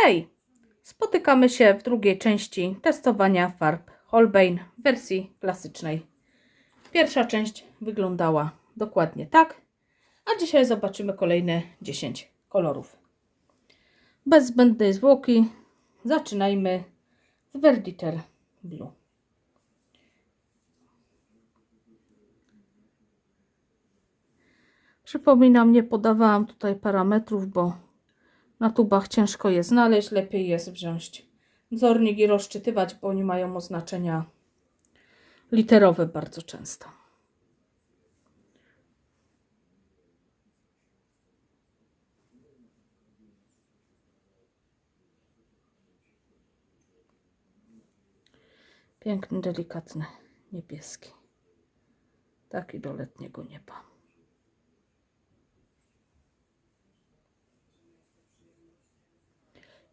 Hej! Spotykamy się w drugiej części testowania farb Holbein w wersji klasycznej. Pierwsza część wyglądała dokładnie tak, a dzisiaj zobaczymy kolejne 10 kolorów. Bez zbędnej zwłoki zaczynajmy z Verditer Blue. Przypominam, nie podawałam tutaj parametrów, bo na tubach ciężko je znaleźć. Lepiej jest wziąć wzornik i rozczytywać, bo oni mają oznaczenia literowe bardzo często. Piękny, delikatny, niebieski. Taki do letniego nieba.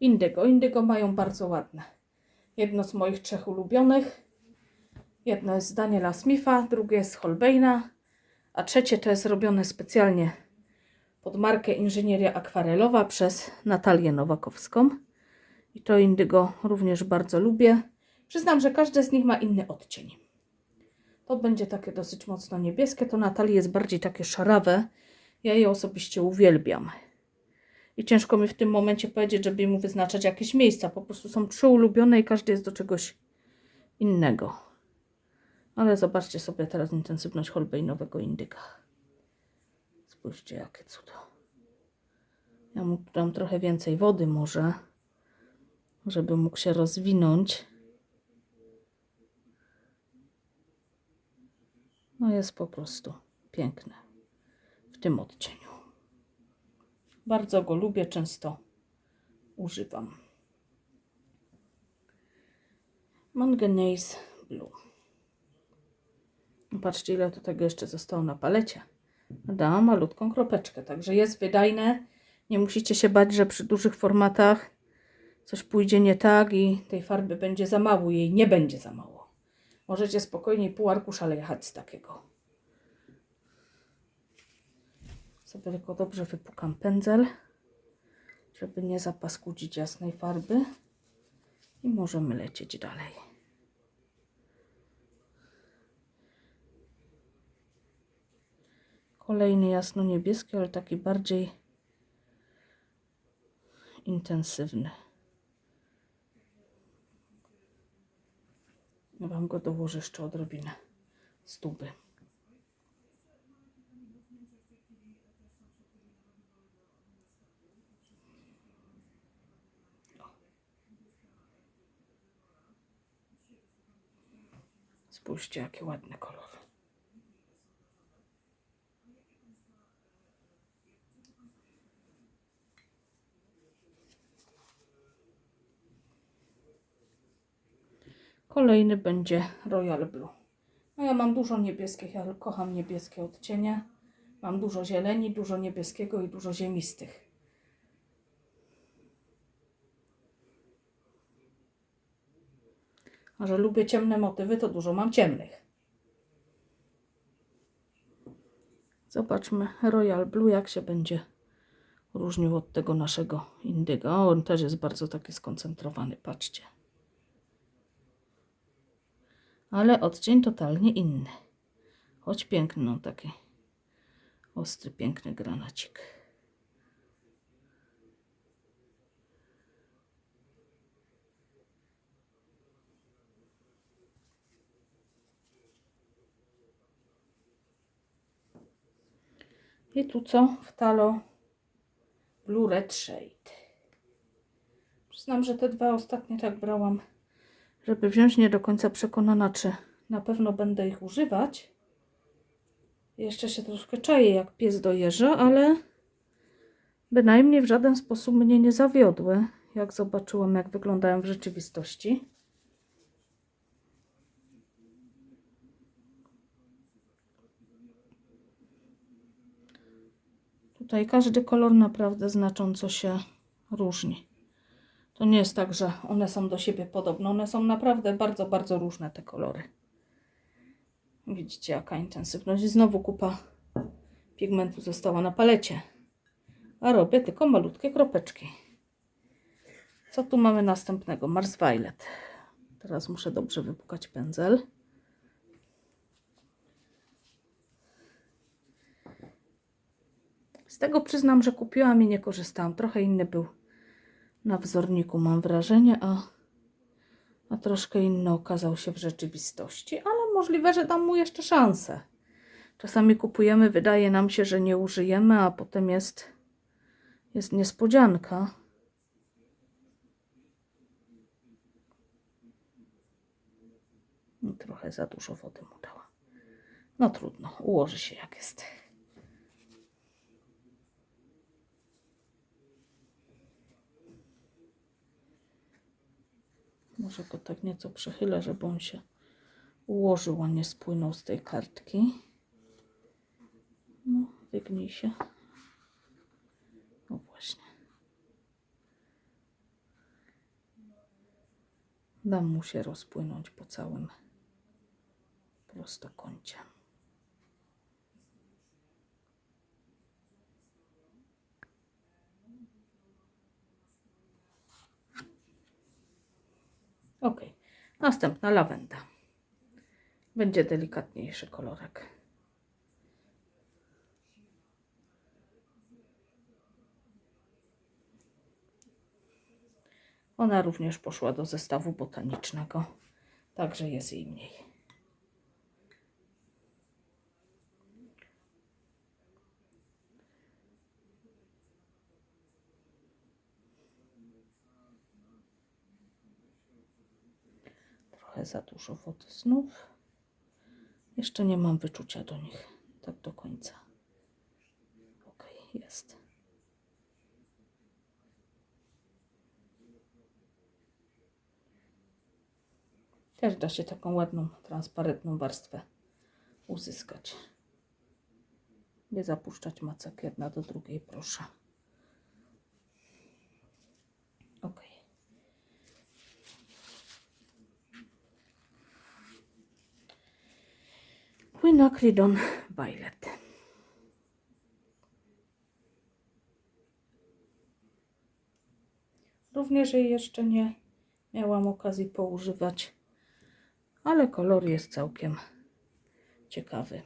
Indygo. Indygo mają bardzo ładne. Jedno z moich trzech ulubionych. Jedno jest z Daniela Smitha, drugie jest z Holbeina, a trzecie to jest robione specjalnie pod markę Inżynieria Akwarelowa przez Natalię Nowakowską. I to indygo również bardzo lubię. Przyznam, że każde z nich ma inny odcień. To będzie takie dosyć mocno niebieskie, to Natalii jest bardziej takie szarawe. Ja je osobiście uwielbiam. I ciężko mi w tym momencie powiedzieć, żeby mu wyznaczać jakieś miejsca. Po prostu są trzy ulubione i każdy jest do czegoś innego. Ale zobaczcie sobie teraz intensywność holbeinowego indyka. Spójrzcie, jakie cudo. Ja mu dam trochę więcej wody może, żeby mógł się rozwinąć. No jest po prostu piękne w tym odcieniu. Bardzo go lubię, często używam. Manganese Blue. Patrzcie, ile tu tego jeszcze zostało na palecie. Dałam malutką kropeczkę, także jest wydajne. Nie musicie się bać, że przy dużych formatach coś pójdzie nie tak i tej farby będzie za mało. Jej nie będzie za mało. Możecie spokojnie pół arkusza jechać z takiego. Sobie tylko dobrze wypukam pędzel, żeby nie zapaskudzić jasnej farby. I możemy lecieć dalej. Kolejny jasno-niebieski, ale taki bardziej intensywny. Ja Wam go dołożę jeszcze odrobinę z. Spójrzcie, jakie ładne kolory. Kolejny będzie Royal Blue. No ja mam dużo niebieskich, ja kocham niebieskie odcienie. Mam dużo zieleni, dużo niebieskiego i dużo ziemistych. A że lubię ciemne motywy, to dużo mam ciemnych. Zobaczmy Royal Blue, jak się będzie różnił od tego naszego indygo. On też jest bardzo taki skoncentrowany, patrzcie. Ale odcień totalnie inny. Choć piękny, no taki ostry, piękny granacik. I tu co? W talo Blue Red Shade. Przyznam, że te dwa ostatnie tak brałam, żeby wziąć nie do końca przekonana, czy na pewno będę ich używać. Jeszcze się troszkę czaję, jak pies dojeżdża, ale bynajmniej w żaden sposób mnie nie zawiodły, jak zobaczyłam, jak wyglądają w rzeczywistości. Tutaj każdy kolor naprawdę znacząco się różni. To nie jest tak, że one są do siebie podobne. One są naprawdę bardzo, bardzo różne te kolory. Widzicie jaka intensywność. Znowu kupa pigmentu została na palecie. A robię tylko malutkie kropeczki. Co tu mamy następnego? Mars Violet. Teraz muszę dobrze wypukać pędzel. Z tego przyznam, że kupiłam i nie korzystałam. Trochę inny był na wzorniku, mam wrażenie, a, a troszkę inny okazał się w rzeczywistości, ale możliwe, że dam mu jeszcze szansę. Czasami kupujemy, wydaje nam się, że nie użyjemy, a potem jest, jest niespodzianka. I trochę za dużo wody mu dała. No trudno, ułoży się jak jest. Może go tak nieco przechylę, żeby on się ułożył, a nie spłynął z tej kartki. No, wygnij się. No właśnie. Dam mu się rozpłynąć po całym prostokącie. Ok, następna lawenda. Będzie delikatniejszy kolorek. Ona również poszła do zestawu botanicznego, także jest jej mniej. Trochę za dużo wody znów. Jeszcze nie mam wyczucia do nich tak do końca. Ok, jest. Też da się taką ładną, transparentną warstwę uzyskać. Nie zapuszczać macek jedna do drugiej, proszę. Ok. Quinacridon Violet. Również jej jeszcze nie miałam okazji poużywać, ale kolor jest całkiem ciekawy.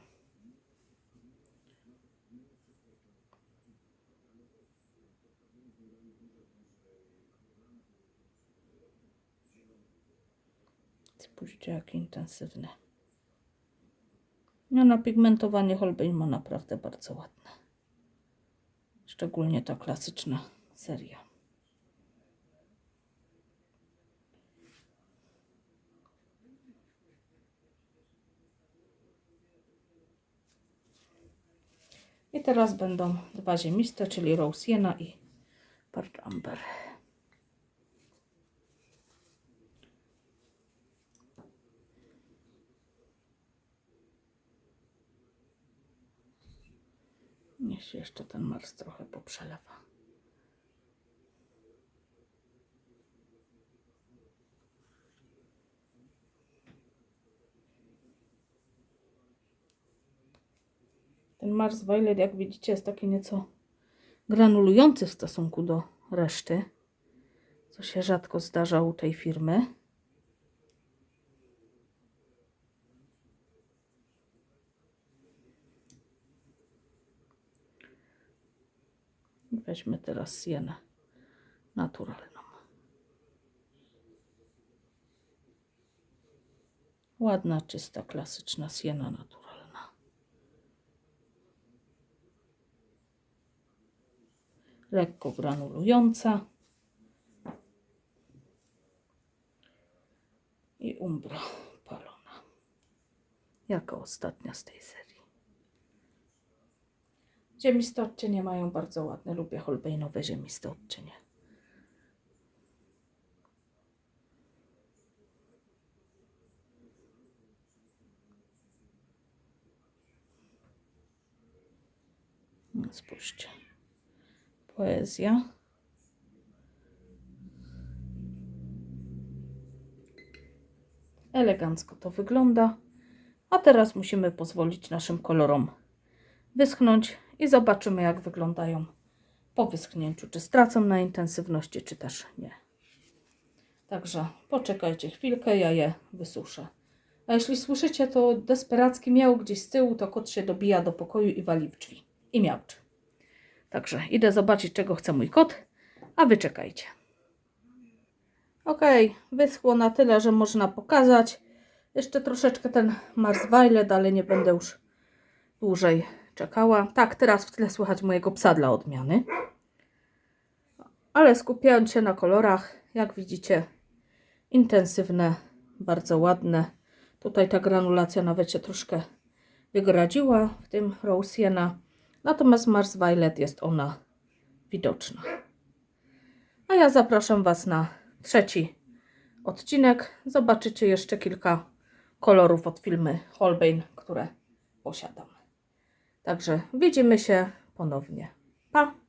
Spójrzcie, jak intensywny. No na pigmentowanie Holbein ma naprawdę bardzo ładne. Szczególnie ta klasyczna seria. I teraz będą dwa ziemiste, czyli Rose Sienna i Part Amber. Niech się jeszcze ten Mars trochę poprzelewa. Ten Mars Violet, jak widzicie, jest taki nieco granulujący w stosunku do reszty, co się rzadko zdarza u tej firmy. Weźmy teraz sienę naturalną. Ładna, czysta, klasyczna siena naturalna. Lekko granulująca. I umbra palona. Jako ostatnia z tej serii. Ziemiste odcienie mają bardzo ładne. Lubię holbeinowe ziemiste odcienie. No, Spójrzcie. Poezja. Elegancko to wygląda. A teraz musimy pozwolić naszym kolorom wyschnąć i zobaczymy, jak wyglądają po wyschnięciu. Czy stracą na intensywności, czy też nie. Także poczekajcie chwilkę, ja je wysuszę. A jeśli słyszycie, to desperacki miał gdzieś z tyłu, to kot się dobija do pokoju i wali w drzwi. I miałczy. Także idę zobaczyć, czego chce mój kot, a wy czekajcie. Okej, wyschło na tyle, że można pokazać. Jeszcze troszeczkę ten Mars Violet, ale nie będę już dłużej czekała. Tak, teraz w tle słychać mojego psa dla odmiany. Ale skupiając się na kolorach, jak widzicie, intensywne, bardzo ładne. Tutaj ta granulacja nawet się troszkę wygradziła w tym Rose. Natomiast Mars Violet jest ona widoczna. A ja zapraszam Was na trzeci odcinek. Zobaczycie jeszcze kilka kolorów od filmy Holbein, które posiadam. Także widzimy się ponownie. Pa!